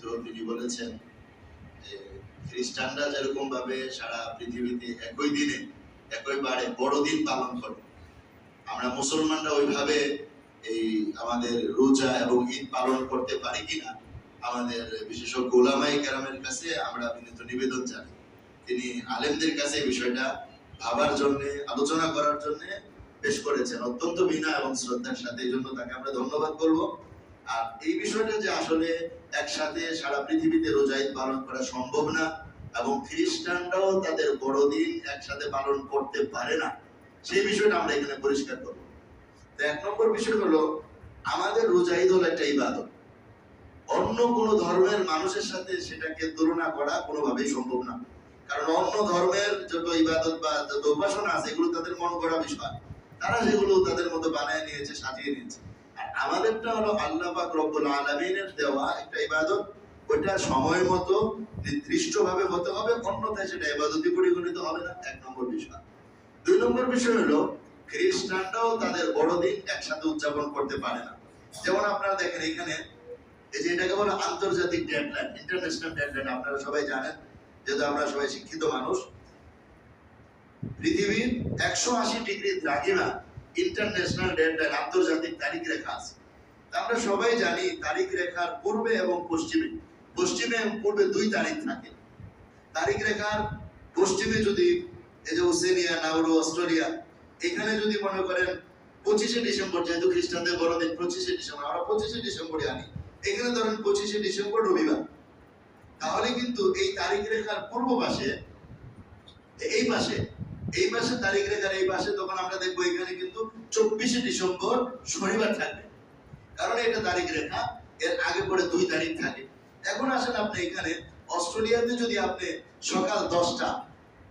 তো তিনি বলেছেন যে খ্রিস্টানরা যেরকম ভাবে সারা পৃথিবীতে একই দিনে একই বারে পালন করে, আমরা মুসলমানরা ওইভাবে এই আমাদের রোজা এবং ঈদ পালন করতে পারি কিনা, আমাদের বিশেষজ্ঞ ওলামাই কেরামের কাছে আমরা বিনীত নিবেদন জানাই। তিনি আলেমদের কাছে বিষয়টা ভাবার জন্য, আলোচনা করার জন্য পেশ করেছেন। অত্যন্ত বিনা এবং শ্রদ্ধার সাথে এই জন্য তাকে আমরা ধন্যবাদ করব আর এই বিষয়টা যে আসলে একসাথে সারা পৃথিবীতে রোজা ঈদ পালন করা সম্ভব না এবং খ্রিস্টানরাও তাদের বড়দিন একসাথে পালন করতে পারে না, সেই বিষয়টা আমরা এখানে পরিষ্কার করব। তো এক নম্বর বিষয় হলো, আমাদের রোজা ঈদ হলো একটা ইবাদত। অন্য কোনো ধর্মের মানুষের সাথে সেটাকে তুলনা করা কোনোভাবেই সম্ভব না। কারণ অন্য ধর্মের যত ইবাদত বা যত উপাসনা আছে, এগুলো তাদের মন করা বিষয়। তারা সেগুলো তাদের মতো বানায় নিয়েছে, সাজিয়ে নিয়েছে। আমাদেরটা হলো আল্লাহ পাক রব্বুল আলামিনের দেওয়া একটা ইবাদত। ওইটা সময় মতো নির্দিষ্ট ভাবে হতে হবে, অন্যথায় সেটা ইবাদতই পরিগণিত হবে না। এক নম্বর বিষয়। দুই নম্বর বিষয় হলো, খ্রিস্টানরাও তাদের বড়দিন একসাথে উদযাপন করতে পারে না। যেমন আপনারা দেখেন এখানে, এই যে এটাকে বলে আন্তর্জাতিক ডেডলাইন, ইন্টারন্যাশনাল ডেডলাইন, আপনারা সবাই জানেন, যেহেতু আমরা সবাই শিক্ষিত মানুষ। পৃথিবীর একশো আশি ডিগ্রি দ্রাঘিমা ইন্টারন্যাশনাল ডেডলাইন আন্তর্জাতিক তারিখ রেখা আছে। আমরা সবাই জানি তারিখ রেখার পূর্বে এবং পশ্চিমে। পশ্চিমে এবং পূর্বে দুই তারিখ থাকে। তারিখ রেখার পশ্চিমে যদি এই যে ওসেনিয়া, নাউরু, অস্ট্রেলিয়া, এখানে যদি মনে করেন পঁচিশে ডিসেম্বর, যেহেতু খ্রিস্টানদের বড়দিন পঁচিশে ডিসেম্বর, আমরা পঁচিশে ডিসেম্বরে আনি। এখানে ধরেন পঁচিশে ডিসেম্বর রবিবার। তাহলে কিন্তু এই তারিখ রেখার পূর্ব পাশে, এই পাশে এই মাসের তারিখ রেখার এই পাশে তখন আমরা দেখব, এখানে কিন্তু চব্বিশে ডিসেম্বর শনিবার থাকবে। কারণ এটা তারিখ রেখা, এর আগে পরে দুই তারিখ থাকে। এখন আসেন আপনি এখানে, অস্ট্রেলিয়াতে যদি আপনি সকাল দশটা,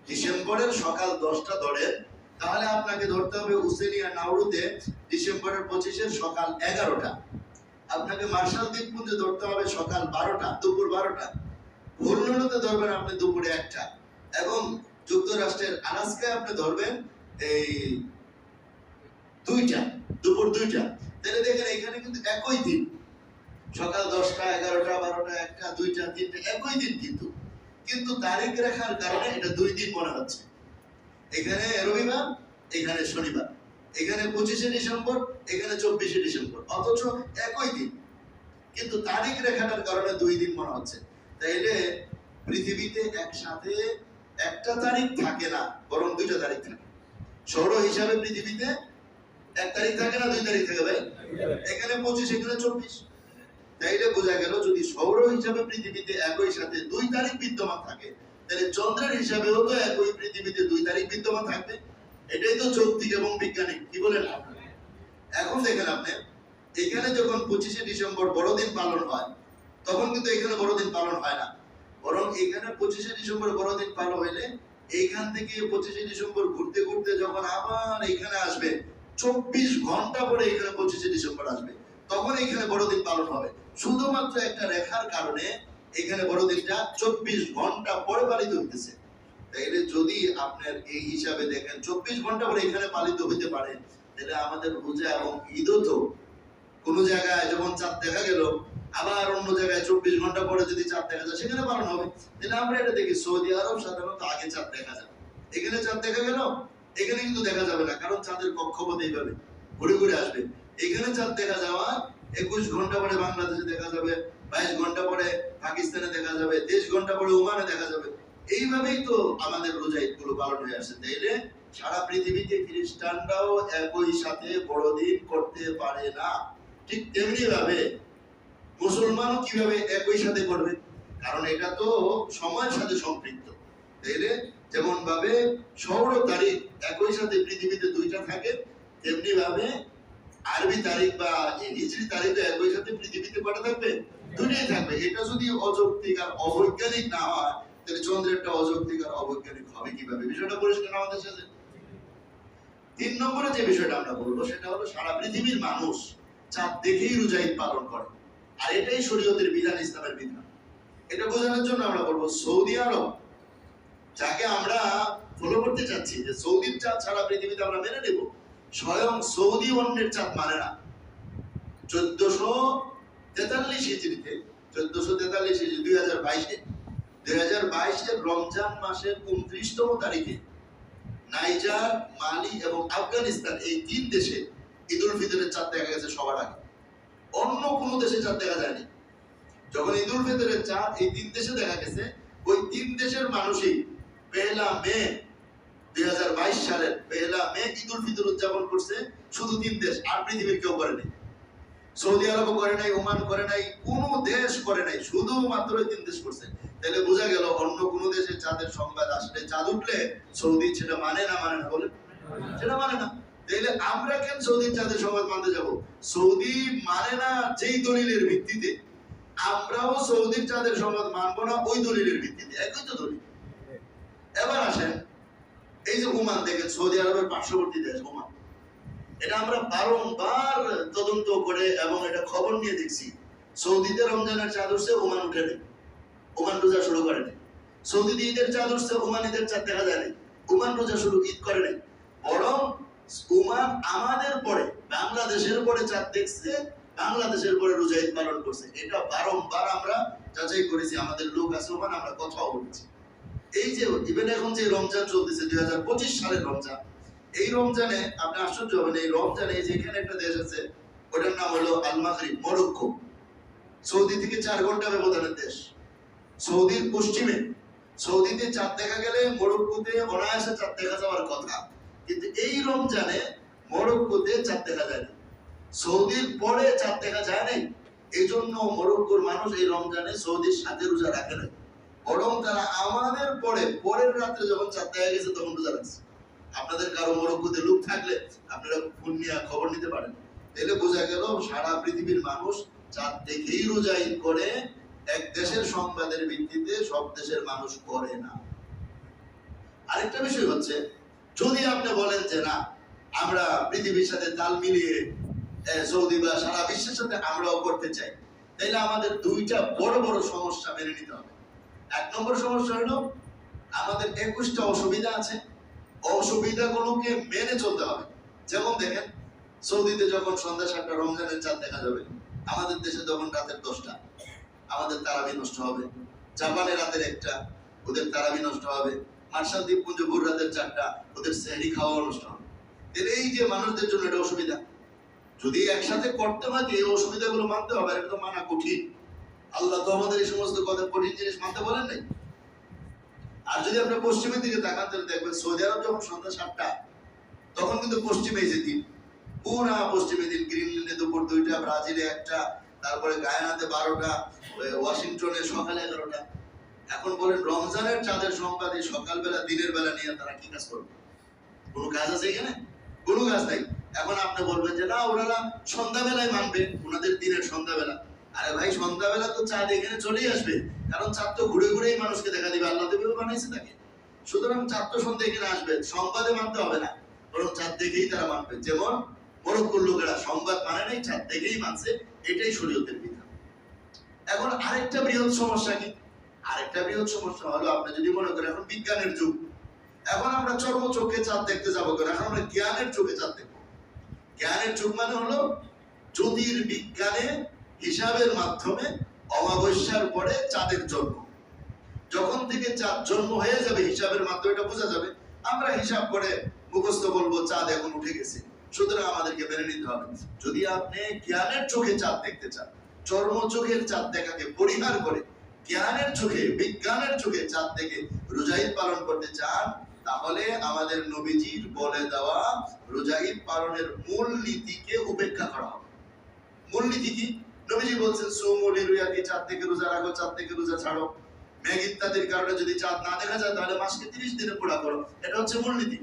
ডিসেম্বরের সকাল দশটা ধরেন, তাহলে আপনাকে ধরতে হবে উসেনিয়া নাউরুতে ডিসেম্বরের পঁচিশের সকাল এগারোটা। আপনাকে মার্শাল দ্বীপপুঞ্জে ধরতে হবে সকাল বারোটা, দুপুর বারোটা। হরলুতে ধরবেন আপনি দুপুরে একটা। এবং যুক্তরাষ্ট্রের আলাস্কায় আপনি ধরবেন, এই দুইটা, দুপুর দুইটা। তাহলে দেখেন এখানে কিন্তু একই দিন, সকাল দশটা, এগারোটা, বারোটা, একটা, দুইটা, তিনটা, একই দিন কিন্তু। কিন্তু তারিখ রেখার কারণে এটা দুই দিন মনে হচ্ছে। এখানে রবিবার, এখানে শনিবার, এখানে পঁচিশে ডিসেম্বর, এখানে চব্বিশে ডিসেম্বর, অথচ একই দিন। কিন্তু তারিখ রেখাটার কারণে দুই দিন মনে হচ্ছে। তাইলে পৃথিবীতে একসাথে একটা তারিখ থাকে না, বরং দুইটা তারিখ থাকে। সৌর হিসাবে পৃথিবীতে এক তারিখ থাকে না, দুই তারিখ থাকে ভাই? এখানে পঁচিশ, এখানে চব্বিশ। তাইলে বোঝা গেল, যদি সৌর হিসাবে পৃথিবীতে একই সাথে দুই তারিখ বিদ্যমান থাকে তাহলে চন্দ্রের হিসাবেও তো একই পৃথিবীতে দুই তারিখ বিদ্যমান থাকবে। এটাই তো যৌক্তিক এবং বৈজ্ঞানিক, কি বলেন আপনি? এখন দেখেন আপনি, এখানে যখন পঁচিশে ডিসেম্বর বড়দিন পালন হয়, তখন কিন্তু এখানে বড়দিন পালন হয় না। বরং এখানে পঁচিশে ডিসেম্বর বড়দিন পালন হইলে এইখান থেকে পঁচিশে ডিসেম্বর ঘুরতে ঘুরতে যখন আবার এখানে আসবে, চব্বিশ ঘণ্টা পরে এখানে পঁচিশে ডিসেম্বর আসবে, তখন এখানে বড়দিন পালন হবে। শুধুমাত্র একটা রেখার কারণে এখানে বড়দিনটা চব্বিশ ঘণ্টা পরে পালিত হইতেছে। তাইলে যদি আপনার এই হিসাবে দেখেন, চব্বিশ ঘণ্টা পরে এখানে পালিত হইতে পারে তাহলে আমাদের রোজা এবং ঈদও তো কোনো জায়গায় যখন চাঁদ দেখা গেল আবার অন্য জায়গায় চব্বিশ ঘণ্টা পরে যদি চাঁদ দেখা যায়, সেখানে পালন হবে। তাহলে আমরা এটা দেখি, সৌদি আরব সাধারণত আগে চাঁদ দেখা যায়। এখানে চাঁদ দেখা গেল, এখানে কিন্তু দেখা যাবে না, কারণ চাঁদের কক্ষপথ এইভাবে ঘুরে ঘুরে আসবে। এখানে চাঁদ দেখা যাওয়া, একুশ ঘণ্টা পরে বাংলাদেশে দেখা যাবে, বাইশ ঘণ্টা পরে পাকিস্তানে দেখা যাবে, তেইশ ঘণ্টা পরে ওমানে দেখা যাবে। এইভাবেই তো আমাদের রোজা ঈদগুলো পালন হয়ে আসছে। তাইলে সারা পৃথিবীতে খ্রিস্টানরাও একই সাথে বড়দিন করতে পারে না। ঠিক তেমনি ভাবে মুসলমানও কীভাবে একই সাথে করবে কারণ এটা তো সময়ের সাথে সম্পৃক্ত। তাইলে যেমন ভাবে সৌর তারিখ একই সাথে পৃথিবীতে দুইটা থাকে তেমনি ভাবে আরবি তারিখ বা হিজরি তারিখ একই সাথে পৃথিবীতে কটা থাকবে? দুটোই থাকবে। এটা যদি অযৌক্তিক আর অবৈজ্ঞানিক না হয়, তাহলে চন্দ্রেরটা অযৌক্তিক আর অবৈজ্ঞানিক হবে কীভাবে? বিষয়টা পরিষ্কার আমাদের সাথে? তিন নম্বরে যে বিষয়টা আমরা বলব, সেটা হলো সারা পৃথিবীর মানুষ চাঁদ দেখেই রোজা ঈদ পালন করে। আর এটাই শরীয়তের বিধান, ইসলামের বিধান। এটা বোঝানোর জন্য আমরা বলব সৌদি আরব, যাকে আমরা ফলো করতে চাচ্ছি, যে সৌদির চাঁদ সারা পৃথিবীতে আমরা মেনে নেব, স্বয়ং সৌদি অন্যের চাঁদ মানে না। চোদ্দশো তেতাল্লিশ হিজড়িতে, চোদ্দশো তেতাল্লিশে দুই হাজার বাইশে, দুই হাজার বাইশের রমজান মাসের উনত্রিশতম তারিখে নাইজার, মালি এবং আফগানিস্তান, এই তিন দেশে ঈদ উল ফিতরের চাঁদ দেখা গেছে সবার আগে। অন্য কোনো দেশে চাঁদ দেখা যায়নি। যখন ঈদ উল ফিতরের চাঁদ এই তিন দেশে দেখা গেছে, ওই তিন দেশের মানুষই পেহলা মে দুই হাজার বাইশ সালের পেহলা মে ঈদ উল ফিতর উদযাপন করছে, শুধু তিন দেশ, আর পৃথিবীর কেউ করেনি সৌদি আরব করে নাই, ওমান করে নাই, কোনো দেশ করে নাই, শুধুমাত্র ওই তিন দেশ করছে। তাহলে বোঝা গেল অন্য কোনো দেশে চাঁদের সংবাদ আসলে চাঁদ উঠলে সৌদি সেটা মানে না মানে না বলে? সেটা মানে না। তাহলে আমরা কেন সৌদির চাঁদের সংবাদ মানতে যাব? সৌদি মানে না যেই দলিলের ভিত্তিতে। আমরাও সৌদির চাঁদের সংবাদ মানবো না ওই দলিলের ভিত্তিতে, একই তো দলিল। এবার আসেন, এই যে ওমান দেখেন, সৌদি আরবের পার্শ্ববর্তী দেশ ওমান। এটা আমরা বারংবার তদন্ত করে এবং এটা খবর নিয়ে দেখছি। সৌদিতে রমজানের চাঁদ উঠছে, ওমান উঠে নেই। ওমান রোজা শুরু করে নেই। সৌদিতে ঈদের চাঁদ উঠছে ওমান ঈদের চাঁদ দেখা যায় নাই। ওমান রোজা শুরু ঈদ করে নাই। বরং ওমান আমাদের পরে, বাংলাদেশের পরে চাঁদ দেখছে, বাংলাদেশের পরে রোজা ঈদ পালন করছে। এটা বারংবার আমরা যাচাই করেছি, আমাদের লোক আছে ওমান আমরা কথাও বলেছি। এই যে ইভেন এখন যে রমজান চলতেছে, দুই হাজার পঁচিশ সালের রমজান, এই রমজানে আপনি আশ্চর্য হবেন, এই রমজানে যেখানে একটা দেশ আছে, ওটার নাম হলো আল মাগরিব মরক্কো। সৌদি থেকে চার ঘণ্টা ব্যবধানের দেশ। সৌদির পশ্চিমে, সৌদিতে চাঁদ দেখা গেলে মরক্কোতে অনায়াসে চাঁদ দেখা যাওয়ার কথা। কিন্তু এই রমজানে মরক্কোতে চাঁদ দেখা যায় সৌদির পরে চাঁদ দেখা যায় নাই। এই জন্য মরক্কোর মানুষ এই রমজানে সৌদির সাথে রোজা রাখে না বরং তারা আমাদের পরে, পরের রাত্রে যখন চাঁদ দেখা গেছে, তখন রোজা রাখছে। আপনাদের কারও মরক্কোতে লোক থাকলে আপনারা ফোন নিয়ে খবর নিতে পারেন। তাহলে বোঝা গেল সারা পৃথিবীর মানুষ চাঁদ দেখেই রোজা করে, এক দেশের সংবাদের ভিত্তিতে সব দেশের মানুষ করে না। আরেকটা বিষয় হচ্ছে যদি আপনি বলেন যে না, আমরা পৃথিবীর সাথে তাল মিলিয়ে সৌদি বা সারা বিশ্বের সাথে আমরাও করতে চাই, তাইলে আমাদের দুইটা বড় বড় সমস্যা মেনে নিতে হবে। এক নম্বর সমস্যা হলো, আমাদের একুশটা অসুবিধা আছে। অসুবিধাগুলোকে মেনে চলতে হবে। যেমন দেখেন, সৌদিতে যখন সন্ধ্যা সাতটা, রমজানের চাঁদ দেখা যাবে, আমাদের দেশে তখন রাতের দশটা, আমাদের তারাবি নষ্ট হবে, জাপানে রাতের একটা, ওদের তারাবি নষ্ট হবে মার্শাল দ্বীপপুঞ্জ ভোর রাতের চারটা, ওদের সেহরি খাওয়া হবে এই যে মানুষদের জন্য এটা অসুবিধা। যদি একসাথে করতে হয় এই অসুবিধাগুলো মানতে হবে তো মানা কঠিন। আল্লাহ তো আমাদের এই সমস্ত কথা কঠিন জিনিস মানতে বলেন নাই। আর যদি আপনি পশ্চিমের দিকে তাকান, তাহলে দেখবেন সৌদি আরব যখন সন্ধ্যা সাতটা, তখন কিন্তু পশ্চিমে যে দিন পুরা পশ্চিমে দিন গ্রিনল্যান্ডে দুপুর দুইটা, ব্রাজিলে একটা, তারপরে গায়ানাতে বারোটা ওয়াশিংটনে সকালে এগারোটা। এখন বলেন, রমজানের চাঁদের সংবাদ এই সকালবেলা, দিনের বেলা নিয়ে তারা কি কাজ করবে? কোনো কাজ আছে এখানে? কোনো কাজ নাই। এখন আপনি বলবেন যে, না, ওনারা সন্ধ্যাবেলায় মানবে, ওনাদের দিনের সন্ধ্যাবেলা। আরে ভাই, সন্ধ্যাবেলা তো চাঁদ এখানে চলেই আসবে। কারণ চাঁদ তো ঘুরে ঘুরেই মানুষকে দেখা দিবে, আল্লাহ দেবেও বানাইছে তাকে। সুতরাং চাঁদ তো সন্ধ্যা এখানে আসবে, সংবাদে মানতে হবে না। বরং চাঁদ দেখেই তারা মানবে। যেমন মরক্কোর লোকেরা সংবাদ মানে নাই, চাঁদ দেখেই মানছে, এটাই শরীয়তের বিধান। এখন আরেকটা বৃহৎ সমস্যা কি? আরেকটা বৃহৎ সমস্যা হলো, আপনি যদি মনে করেন এখন বিজ্ঞানের যুগ, এখন আমরা চর্ম চোখে চাঁদ দেখতে যাব কেন? এখন আমরা জ্ঞানের চোখে চাঁদ দেখব। জ্ঞানের যুগ মানে হলো জ্যোতির্বিজ্ঞানে হিসাবের মাধ্যমে অমাবস্যার পরে চাঁদের জন্ম। যখন থেকে চাঁদ জন্ম হয়ে যাবে, হিসাবের মাধ্যমে এটা বোঝা যাবে। আমরা হিসাব করে মুখস্থ বলব চাঁদ এখন উঠে গেছে। সুতরাং আমাদেরকে মেনে নিতে হবে। যদি আপনি জ্ঞানের চোখে চাঁদ দেখতে চান, চর্ম চোখের চাঁদ দেখাকে পরিহার করে জ্ঞানের চোখে, বিজ্ঞানের চোখে চাঁদ দেখে রোজাইদ পালন করতে চান, তাহলে আমাদের নবীজির বলে দেওয়া রোজাইদ পালনের মূল নীতিকে উপেক্ষা করা হবে। মূলনীতি কি? নবীজি বলছেন সৌমলি রুয়াকে চাঁদ থেকে রোজা রাখো, চাঁদ থেকে রোজা ছাড়ো। মেঘ ইত্যাদির কারণে যদি চাঁদ না দেখা যায়, তাহলে মাসকে তিরিশ দিনে পুরা করো। এটা হচ্ছে মূলনীতি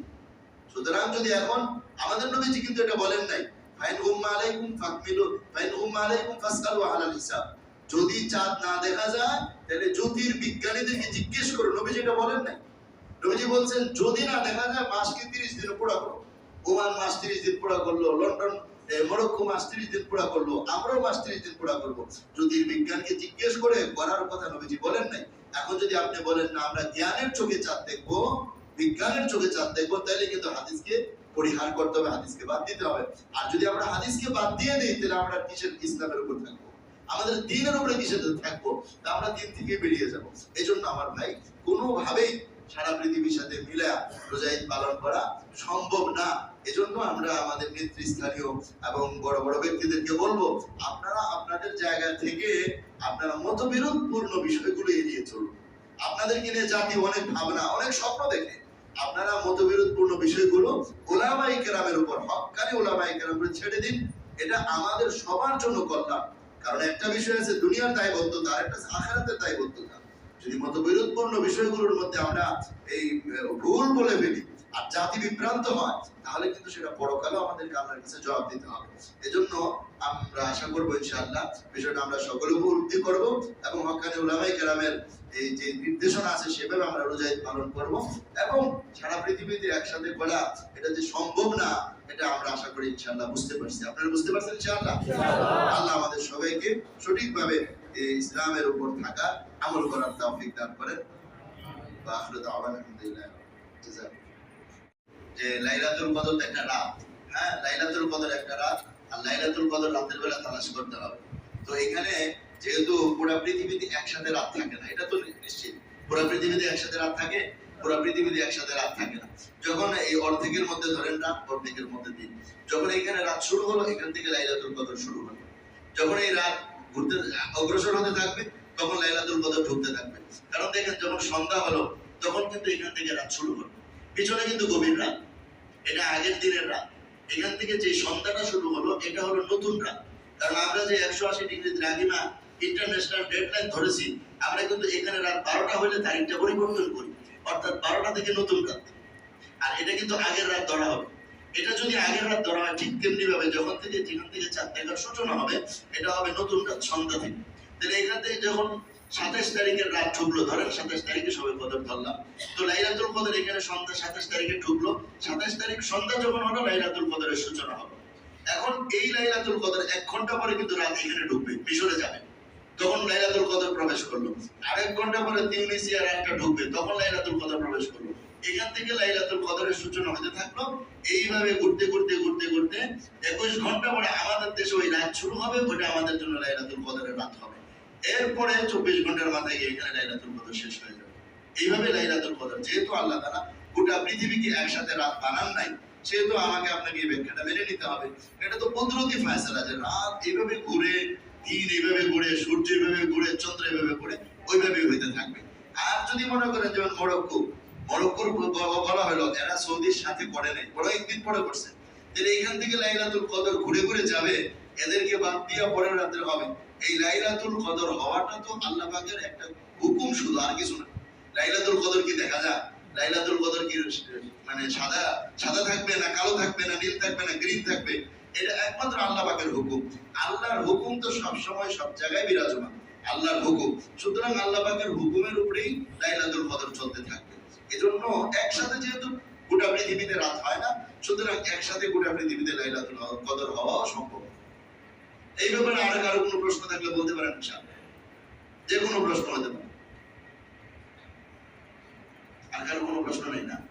সুতরাং যদি এখন আমাদের নবীজি কিন্তু এটা বলেন নাই, ফাইন উম্মা আলাইকুম ফাকমিলু ফাইন উম্মা আলাইকুম ফাসআলু আলাল হিসাব। যদি চাঁদ না দেখা যায় তাহলে জ্যোতির বিজ্ঞানীদেরকে জিজ্ঞেস করো? নবীজি এটা বলেন নাই। নবীজি বলছেন, যদি না দেখা যায়, মাসকে তিরিশ দিনে পুরা করো। ওমান মাস তিরিশ দিন পুরা করল, লন্ডন মরক্কো মাস তিরিশ দিন পুরা করল, আমরাও মাস তিরিশ দিন পুরা করব। জ্যোতির বিজ্ঞানকে জিজ্ঞেস করে করার কথা নবীজি বলেন নাই। এখন যদি আপনি বলেন, না, আমরা জ্ঞানের চোখে চাঁদ দেখব, বিজ্ঞানের চোখে চাঁদ দেখব, তাহলে কিন্তু হাদিসকে পরিহার করতে হবে, হাদিসকে বাদ দিতে হবে। আর যদি আমরা হাদিসকে বাদ দিয়ে দিই, তাহলে আমরা কিসের? ইসলামের উপর থাকব। আমাদের দিনের উপরে কিসে থাকব, তা আমরা দিন থেকে বেরিয়ে যাব। এই জন্য আমার ভাই, কোনোভাবেই সারা পৃথিবীর সাথে মিলে রোজা ঈদ পালন করা সম্ভব না। এজন্য আমরা আমাদের নেতৃস্থানীয় এবং বড় বড় ব্যক্তিদেরকে বলব, আপনারা আপনাদের জায়গা থেকে আপনারা মতবিরোধপূর্ণ বিষয়গুলো এড়িয়ে চলুন। আপনাদেরকে নিয়ে জাতি অনেক ভাবনা, অনেক স্বপ্ন দেখে আপনারা মতবিরোধপূর্ণ বিষয়গুলো ওলামাই কেরামের উপর হকানি ওলামাই কেরামের ছেড়ে দিন। এটা আমাদের সবার জন্য কল্যাণ। কারণ একটা বিষয় আছে, দুনিয়ার দায়বদ্ধতা আর একটা আখারাতের দায়বদ্ধতা। যদি মতবিরোধপূর্ণ বিষয়গুলোর মধ্যে আমরা এই ভুল বলে ফেলি আর জাতি বিভ্রান্ত হয় তাহলে কিন্তু সেটা পরকালে আমাদেরকে আল্লাহর কাছে জবাব দিতে হবে। এজন্য আমরা আশা করব ইনশাআল্লাহ বিষয়টা আমরা সকলে উপলব্ধি করব এবং হকানি উলামাই কেরামের এই যে নির্দেশনা আছে সেভাবে আমরা রোজা ঈদ পালন করব এবং সারা পৃথিবীতে একসাথে করা এটা যে সম্ভব না এটা আমরা আশা করি ইনশাআল্লাহ বুঝতে পারছি। আপনারা বুঝতে পারছেন ইনশাআল্লাহ? আল্লাহ আমাদের সবাইকে সঠিকভাবে এই ইসলামের উপর থাকা আমল করার তৌফিক দান করেন। বা আখিরু দাওয়ানা আলহামদুলিল্লাহ। যে লাইলাতুল কদর একটা রাত হ্যাঁ? লাইলাতুল কদর একটা রাত, আর লাইলাতুল কদর রাতের বেলা তালাশ করতে হবে। তো এখানে যেহেতু পুরা পৃথিবীতে একসাথে রাত থাকে না, এটা তো নিশ্চিত। পুরা পৃথিবীতে একসাথে রাত থাকে, পুরা পৃথিবীতে একসাথে রাত থাকে না। যখন এই অর্ধেকের মধ্যে ধরেন রাত, অর্ধেকের মধ্যে দিন। যখন এখানে রাত শুরু হলো, এখান থেকে লাইলাতুল কদর শুরু হলো। যখন এই রাত ঘুরতে, অগ্রসর হতে থাকবে, তখন লাইলাতুল কদর ঢুকতে থাকবে। কারণ দেখেন, যখন সন্ধ্যা হলো, তখন কিন্তু এখান থেকে রাত শুরু হলো। পিছনে কিন্তু গভীর রাত। এটা আগের দিনের রাত। এখান থেকে যে সন্ধ্যাটা শুরু হলো, এটা হলো নতুন রাত। কারণ আমরা যে একশো আশি ডিগ্রি দ্রাঘিমা ইন্টারন্যাশনাল ডেডলাইন ধরেছি, আমরা কিন্তু এখানে রাত বারোটা হলে তারিখটা পরিবর্তন করি। অর্থাৎ বারোটা থেকে নতুন রাত। আর এটা কিন্তু আগের রাত ধরা হবে। এটা যদি আগের রাত ধরা হয়, ঠিক তেমনি ভাবে যখন থেকে যেখান থেকে চার দেখার সূচনা হবে, এটা হবে নতুন রাত, সন্ধ্যা থেকে। তাহলে এখান থেকে যখন সাতাশ তারিখের রাত ঢুকলো ধরেন সাতাশ তারিখে সবাই কদর ধরলাম। তো লাইলাতুল কদর এখানে সন্ধ্যা সাতাশ তারিখে ঢুকলো সাতাশ তারিখ সন্ধ্যা যখন হলো, লাইলাতুল কদরের সূচনা হবে এখন এই লাইলাতুল কদর এক ঘণ্টা পরে কিন্তু রাত এখানে ঢুকবে, মিশরে যাবে। তখন লাইলাতুল কদর প্রবেশ করল। আরেক ঘণ্টা পরে তিউনিসিয়ার একটা ঢুকবে, তখন লাইলাতুল কদর প্রবেশ করল। এখান থেকে লাইলাতুল কদরের সূচনা হতে থাকল। এইভাবে ঘুরতে ঘুরতে ঘুরতে ঘুরতে একুশ ঘণ্টা পরে আমাদের দেশে ওই রাত শুরু হবে ওটা আমাদের জন্য লাইলাতুল কদরের রাত হবে। এরপরে চব্বিশ ঘণ্টার মাথায় গিয়ে এখানে লাইলাতুল কদর শেষ হয়ে যাবে। এইভাবে লাইলাতুল কদর, যেহেতু আল্লাহ তারা গোটা পৃথিবীকে একসাথে রাত বানান নাই, সেহেতু আমাকে আপনাকে এই ব্যাখ্যাটা মেনে নিতে হবে। এটা তো কুদরতি ফায়সালা যে রাত এইভাবে ঘুরে, দিন এইভাবে ঘুরে, সূর্য এইভাবে ঘুরে, চন্দ্র এইভাবে ঘুরে ওইভাবে হইতে থাকবে। আর যদি মনে করেন যেমন মরক্কো, মরক্কোর বলা হলো, এরা সৌদির সাথে করে নাই বড় একদিন পরে করছে। তাহলে এখান থেকে লাইলাতুল কদর ঘুরে ঘুরে যাবে, এদেরকে বাদ দিয়ে পরের রাত্রে হবে। এই লাইলাতুল কদর হওয়াটা তো আল্লাহ পাকের একটা হুকুম শুধু, আর কিছু না। লাইলাতুল কদর কি দেখা যায়? লাইলাতুল কদর কি মানে সাদা সাদা থাকবে না কালো থাকবে না নীল থাকবে না গ্রিন থাকবে? এটা একমাত্র আল্লাহ পাকের হুকুম। আল্লাহর হুকুম তো সব সময় সব জায়গায় বিরাজমান। আল্লাহর হুকুম। সুতরাং আল্লাহ পাকের হুকুমের উপরেই লাইলাতুল কদর চলতে থাকবে। এজন্য একসাথে যেহেতু গোটা পৃথিবীতে রাত হয় না, সুতরাং একসাথে গোটা পৃথিবীতে লাইলাতুল কদর হওয়াও সম্ভব এই ব্যাপারে আর কারও কোনো প্রশ্ন থাকলে বলতে পারেন যে কোনো প্রশ্ন হতে পারে। আর কারও কোনো প্রশ্ন নেই না।